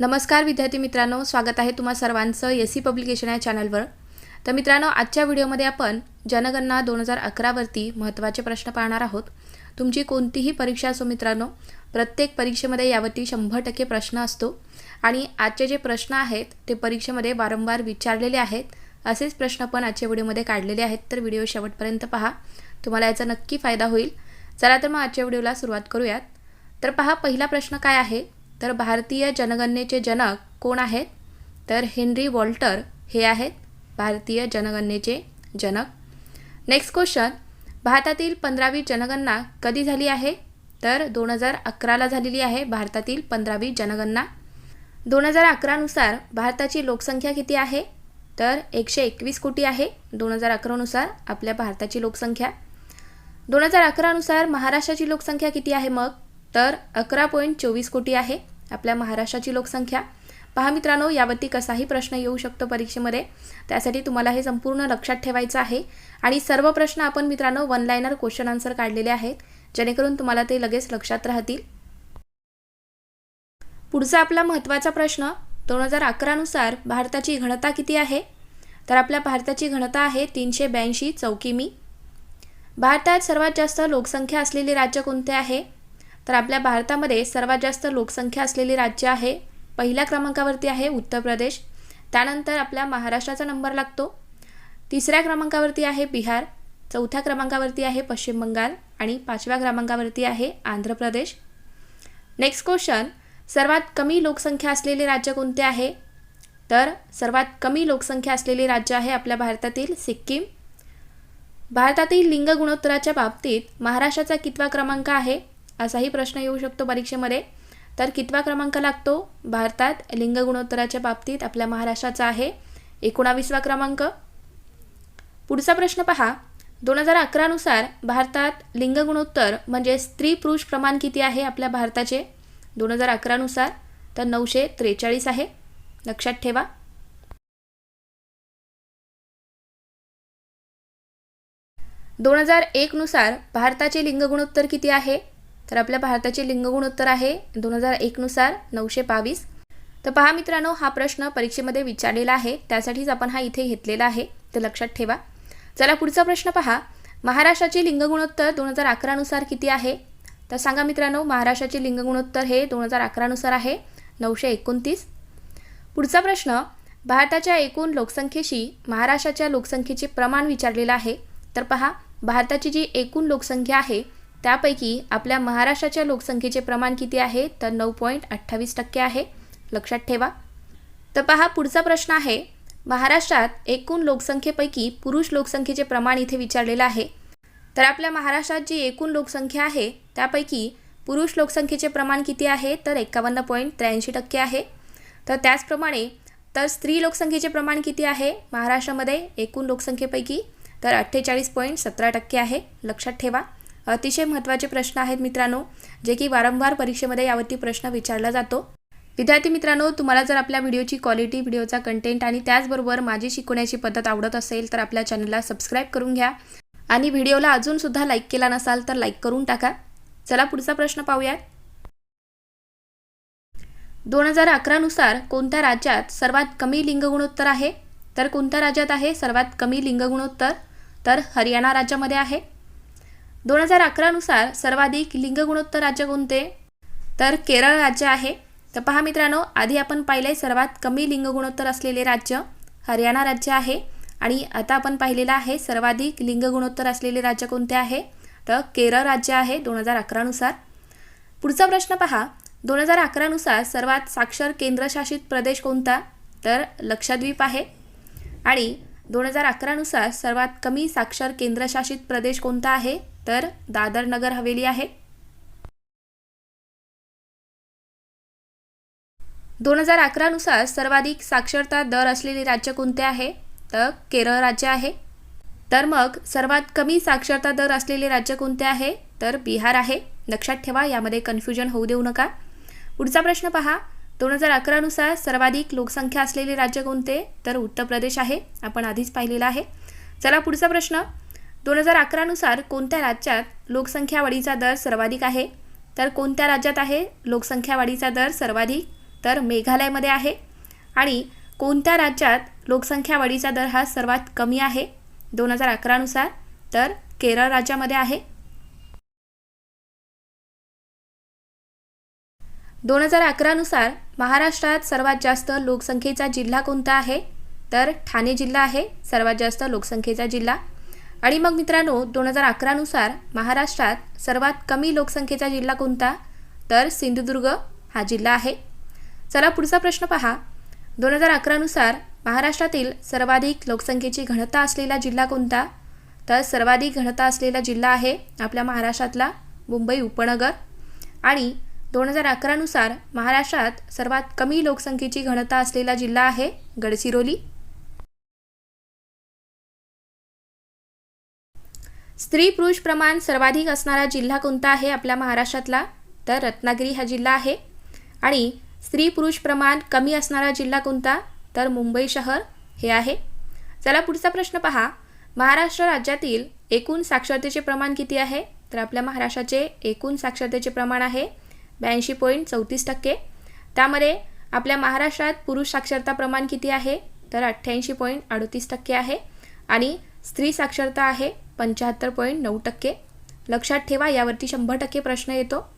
नमस्कार विद्यार्थी मित्रांनो स्वागत आहे तुम्हा सर्वांचं एस सी पब्लिकेशन या चॅनलवर. तर मित्रांनो आजच्या व्हिडिओमध्ये आपण जनगणना दोन हजार अकरावरती महत्त्वाचे प्रश्न पाहणार आहोत. तुमची कोणतीही परीक्षा असो मित्रांनो प्रत्येक परीक्षेमध्ये यावरती शंभर टक्के प्रश्न असतो आणि आजचे जे प्रश्न आहेत ते परीक्षेमध्ये वारंवार विचारलेले आहेत. असेच प्रश्न पण आजच्या व्हिडिओमध्ये काढलेले आहेत तर व्हिडिओ शेवटपर्यंत पहा. तुम्हाला याचा नक्की फायदा होईल. चला तर मग आजच्या व्हिडिओला सुरुवात करूयात. तर पहा पहिला प्रश्न काय आहे? तर भारतीय जनगणनेचे जनक कोण आहेत? तर हेनरी वॉल्टर हे आहेत भारतीय जनगणनेचे जनक. नेक्स्ट क्वेश्चन भारतातील पंधरावी जनगणना कधी झाली आहे? तर दोन हजार अकराला झालेली आहे भारतातील पंधरावी जनगणना. दोन हजार अकरानुसार भारताची लोकसंख्या किती आहे? तर एकशे एकवीस कोटी आहे दोन हजार अकरानुसार आपल्या भारताची लोकसंख्या. दोन हजार अकरानुसार महाराष्ट्राची लोकसंख्या किती आहे मग? तर अकरा पॉईंट चोवीस कोटी आहे आपल्या महाराष्ट्राची लोकसंख्या. पहा मित्रांनो यावरती कसाही प्रश्न येऊ शकतो परीक्षेमध्ये. त्यासाठी तुम्हाला हे संपूर्ण लक्षात ठेवायचं आहे. आणि सर्व प्रश्न आपण मित्रांनो वन लायनर क्वेश्चन आन्सर काढलेले आहेत. जेणेकरून तुम्हाला ते लगेच लक्षात राहतील. पुढचा आपला महत्त्वाचा प्रश्न दोन हजार अकरानुसार भारताची घनता किती आहे? तर आपल्या भारताची घनता आहे तीनशे ब्याऐंशी चौकिमी भारतात सर्वात जास्त लोकसंख्या असलेले राज्य कोणते आहे? तर आपल्या भारतामध्ये सर्वात जास्त लोकसंख्या असलेले राज्य आहे पहिल्या क्रमांकावरती आहे उत्तर प्रदेश. त्यानंतर आपल्या महाराष्ट्राचा नंबर लागतो. तिसऱ्या क्रमांकावरती आहे बिहार. चौथ्या क्रमांकावरती आहे पश्चिम बंगाल. आणि पाचव्या क्रमांकावरती आहे आंध्र प्रदेश. नेक्स्ट क्वेश्चन सर्वात कमी लोकसंख्या असलेले राज्य कोणते आहे? तर सर्वात कमी लोकसंख्या असलेले राज्य आहे आपल्या भारतातील सिक्कीम. भारतातील लिंग गुणोत्तराच्या बाबतीत महाराष्ट्राचा कितवा क्रमांक आहे? असाही प्रश्न येऊ शकतो परीक्षेमध्ये. तर कितवा क्रमांक लागतो? भारतात लिंग गुणोत्तराच्या बाबतीत आपल्या महाराष्ट्राचा आहे. एकोणावीसवा क्रमांक. पुढचा प्रश्न पहा. दोन हजार अकरानुसार भारतात लिंग गुणोत्तर म्हणजे स्त्री पुरुष प्रमाण किती आहे आपल्या भारताचे? दोन हजार अकरानुसार तर नऊशे त्रेचाळीस आहे. लक्षात ठेवा. दोन हजार एकनुसार भारताचे लिंग गुणोत्तर किती आहे? तर आपल्या भारताचे लिंगगुणोत्तर आहे दोन हजार एकनुसार नऊशे बावीस. तर पहा मित्रांनो हा प्रश्न परीक्षेमध्ये विचारलेला आहे. त्यासाठीच आपण हा इथे घेतलेला आहे. ते लक्षात ठेवा. चला पुढचा प्रश्न पहा. महाराष्ट्राचे लिंगगुणोत्तर दोन हजार अकरानुसार किती आहे? तर सांगा मित्रांनो महाराष्ट्राचे लिंगगुणोत्तर हे दोन हजार अकरानुसार आहे नऊशे एकोणतीस. पुढचा प्रश्न भारताच्या एकूण लोकसंख्येशी महाराष्ट्राच्या लोकसंख्येचे प्रमाण विचारलेलं आहे. तर पहा भारताची जी एकूण लोकसंख्या आहे त्यापैकी आपल्या महाराष्ट्राच्या लोकसंख्येचे प्रमाण किती आहे? तर नऊ पॉईंट अठ्ठावीस टक्के आहे. लक्षात ठेवा. तर पहा पुढचा प्रश्न आहे. महाराष्ट्रात एकूण लोकसंख्येपैकी पुरुष लोकसंख्येचे प्रमाण इथे विचारलेलं आहे. तर आपल्या महाराष्ट्रात जी एकूण लोकसंख्या आहे त्यापैकी पुरुष लोकसंख्येचे प्रमाण किती आहे? तर एकावन्न पॉईंट त्र्याऐंशी टक्के आहे. तर त्याचप्रमाणे तर स्त्री लोकसंख्येचे प्रमाण किती आहे? महाराष्ट्रामध्ये एकूण लोकसंख्येपैकी तर अठ्ठेचाळीस पॉईंट सतरा टक्के आहे. लक्षात ठेवा. अतिशय महत्त्वाचे प्रश्न आहेत मित्रांनो जे की वारंवार परीक्षेमध्ये यावरती प्रश्न विचारला जातो. विद्यार्थी मित्रांनो तुम्हाला जर आपल्या व्हिडिओची क्वालिटी व्हिडिओचा कंटेंट आणि त्याचबरोबर माझी शिकवण्याची पद्धत आवडत असेल तर आपल्या चॅनलला सबस्क्राईब करून घ्या. आणि व्हिडिओला अजूनसुद्धा लाईक केला नसाल तर लाईक करून टाका. चला पुढचा प्रश्न पाहूयात. दोन हजार अकरानुसार कोणत्या राज्यात सर्वात कमी लिंगगुणोत्तर आहे? तर कोणत्या राज्यात आहे सर्वात कमी लिंगगुणोत्तर? तर हरियाणा राज्यामध्ये आहे. दोन हजार अकरानुसार सर्वाधिक लिंग गुणोत्तर राज्य कोणते? तर केरळ राज्य आहे. तर पहा मित्रांनो आधी आपण पाहिले सर्वात कमी लिंग गुणोत्तर असलेले राज्य हरियाणा राज्य आहे. आणि आता आपण पाहिलेलं आहे सर्वाधिक लिंग गुणोत्तर असलेले राज्य कोणते आहे? तर केरळ राज्य आहे दोन हजार अकरानुसार पुढचा प्रश्न पहा. दोन हजार अकरानुसार सर्वात साक्षर केंद्रशासित प्रदेश कोणता? तर लक्षद्वीप आहे. आणि दोन हजार अकरानुसार सर्वात कमी साक्षर केंद्रशासित प्रदेश कोणता आहे? तर दादर नगर हवेली आहे. दोन हजार अकरानुसार सर्वाधिक साक्षरता दर असलेले राज्य कोणते आहे? तर केरळ राज्य आहे. तर मग सर्वात कमी साक्षरता दर असलेले राज्य कोणते आहे? तर बिहार आहे. लक्षात ठेवा यामध्ये कन्फ्युजन होऊ देऊ नका. पुढचा प्रश्न पहा. दोन हजार अकरानुसार सर्वाधिक लोकसंख्या असलेले राज्य कोणते? तर उत्तर प्रदेश आहे. आपण आधीच पाहिलेलं आहे. चला पुढचा प्रश्न. दोन हजार अकरानुसार कोणत्या राज्यात लोकसंख्या वाढीचा दर सर्वाधिक आहे? तर कोणत्या राज्यात आहे? लोकसंख्या वाढीचा दर सर्वाधिक तर मेघालयमध्ये आहे. आणि कोणत्या राज्यात लोकसंख्या वाढीचा दर हा सर्वात कमी आहे? दोन हजार अकरानुसार तर केरळ राज्यामध्ये आहे. दोन हजार अकरानुसार महाराष्ट्रात सर्वात जास्त लोकसंख्येचा जिल्हा कोणता आहे? तर ठाणे जिल्हा आहे सर्वात जास्त लोकसंख्येचा जिल्हा. आणि मग मित्रांनो दोन हजार अकरानुसार महाराष्ट्रात सर्वात कमी लोकसंख्येचा जिल्हा कोणता? तर सिंधुदुर्ग हा जिल्हा आहे. चला पुढचा प्रश्न पहा. दोन हजार अकरानुसार महाराष्ट्रातील सर्वाधिक लोकसंख्येची घनता असलेला जिल्हा कोणता? तर सर्वाधिक घनता असलेला जिल्हा आहे आपल्या महाराष्ट्रातला मुंबई उपनगर. आणि दोन हजार अकरानुसार महाराष्ट्रात सर्वात कमी लोकसंख्येची घनता असलेला जिल्हा आहे गडचिरोली. स्त्री पुरुष प्रमाण सर्वाधिक असणारा जिल्हा कोणता आहे आपल्या महाराष्ट्रातला? तर रत्नागिरी हा जिल्हा आहे. आणि स्त्री पुरुष प्रमाण कमी असणारा जिल्हा कोणता? तर मुंबई शहर हे आहे. चला पुढचा प्रश्न पहा. महाराष्ट्र राज्यातील एकूण साक्षरतेचे प्रमाण किती आहे? तर आपल्या महाराष्ट्राचे एकूण साक्षरतेचे प्रमाण आहे ब्याऐंशी पॉईंट चौतीस टक्के. त्यामध्ये आपल्या महाराष्ट्रात पुरुष साक्षरता प्रमाण किती आहे? तर अठ्ठ्याऐंशी पॉईंट अडतीस टक्के आहे. आणि स्त्री साक्षरता आहे पंच्याहत्तर पॉईंट नऊ टक्के. लक्षात ठेवा यावरती शंभर टक्के प्रश्न येतो.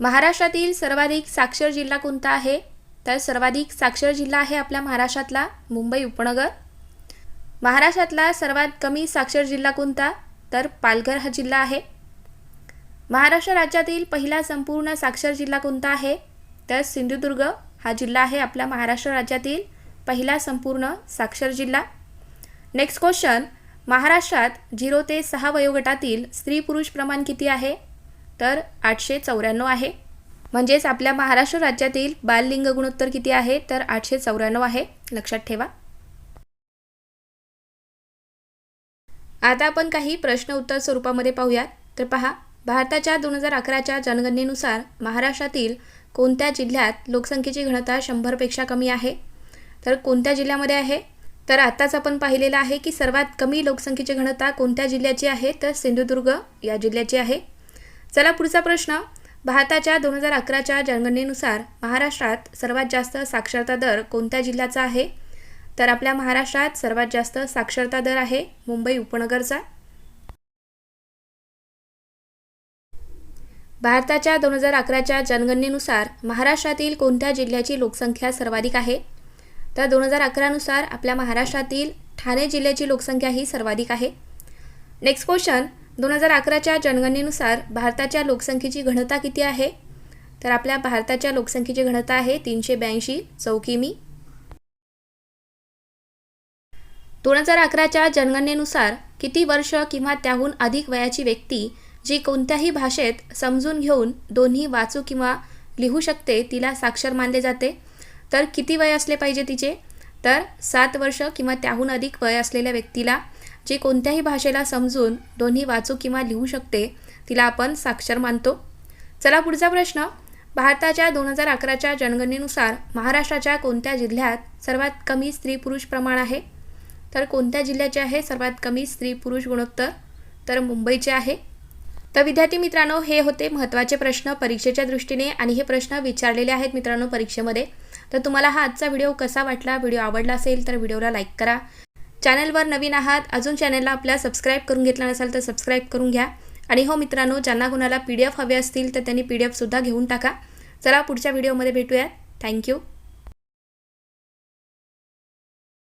महाराष्ट्रातील सर्वाधिक साक्षर जिल्हा कोणता आहे? तर सर्वाधिक साक्षर जिल्हा आहे आपल्या महाराष्ट्रातला मुंबई उपनगर. महाराष्ट्रातला सर्वात कमी साक्षर जिल्हा कोणता? तर पालघर हा जिल्हा आहे. महाराष्ट्र राज्यातील पहिला संपूर्ण साक्षर जिल्हा कोणता आहे? तर सिंधुदुर्ग हा जिल्हा आहे आपल्या महाराष्ट्र राज्यातील पहिला संपूर्ण साक्षर जिल्हा. नेक्स्ट क्वेश्चन महाराष्ट्रात झिरो ते सहा वयोगटातील स्त्री पुरुष प्रमाण किती आहे? तर आठशे चौऱ्याण्णव आहे. म्हणजेच आपल्या महाराष्ट्र राज्यातील बाललिंग गुणोत्तर किती आहे? तर आठशे चौऱ्याण्णव आहे. लक्षात ठेवा. आता आपण काही प्रश्न उत्तर स्वरूपामध्ये पाहूयात. तर पहा. भारताच्या दोन हजार अकराच्या जनगणनेनुसार महाराष्ट्रातील कोणत्या जिल्ह्यात लोकसंख्येची घनता शंभरपेक्षा कमी आहे? तर कोणत्या जिल्ह्यामध्ये आहे? तर आत्ताच आपण पाहिलेलं आहे की सर्वात कमी लोकसंख्येची घनता कोणत्या जिल्ह्याची आहे? तर सिंधुदुर्ग या जिल्ह्याची आहे. चला पुढचा प्रश्न. भारताच्या दोन हजार अकराच्या जनगणनेनुसार महाराष्ट्रात सर्वात जास्त साक्षरता दर कोणत्या जिल्ह्याचा आहे? तर आपल्या महाराष्ट्रात सर्वात जास्त साक्षरता दर आहे मुंबई उपनगरचा. भारताच्या दोन हजार अकराच्या जनगणनेनुसार महाराष्ट्रातील कोणत्या जिल्ह्याची लोकसंख्या सर्वाधिक आहे? तर दोन हजार अकरानुसार आपल्या महाराष्ट्रातील ठाणे जिल्ह्याची लोकसंख्या ही सर्वाधिक आहे. नेक्स्ट क्वेश्चन दोन हजार अकराच्या जनगणनेनुसार भारताच्या लोकसंख्येची घनता किती आहे? तर आपल्या भारताच्या लोकसंख्येची घनता आहे तीनशे ब्याऐंशी चौकिमी दोन हजार अकराच्या जनगणनेनुसार किती वर्ष किंवा त्याहून अधिक वयाची व्यक्ती जी कोणत्याही भाषेत समजून घेऊन दोन्ही वाचू किंवा लिहू शकते तिला साक्षर मानले जाते. तर किती वय असले पाहिजे तिचे? तर सात वर्ष किंवा त्याहून अधिक वय असलेल्या व्यक्तीला जे कोणत्याही भाषेला समजून दोन्ही वाचू किंवा लिहू शकते तिला आपण साक्षर मानतो. चला पुढचा प्रश्न. भारताच्या दोन हजार अकराच्या जनगणनेनुसार महाराष्ट्राच्या कोणत्या जिल्ह्यात सर्वात कमी स्त्री पुरुष प्रमाण आहे? तर कोणत्या जिल्ह्याचे आहे सर्वात कमी स्त्री पुरुष गुणोत्तर? तर मुंबईचे आहे. तर विद्यार्थी मित्रांनो हे होते महत्त्वाचे प्रश्न परीक्षेच्या दृष्टीने आणि हे प्रश्न विचारलेले आहेत मित्रांनो परीक्षेमध्ये. तर तुम्हाला हा आजचा व्हिडिओ कसा वाटला? व्हिडिओ आवडला असेल तर व्हिडिओला लाईक करा. चॅनलवर नवीन आहात अजून चॅनलला आपल्या सबस्क्राईब करून घेतला नसाल तर सबस्क्राईब करून घ्या. आणि हो मित्रांनो ज्यांना कुणाला पी डी एफ हवे असतील तर त्यांनी पी डी एफसुद्धा घेऊन टाका. चला पुढच्या व्हिडिओमध्ये भेटूयात. थँक्यू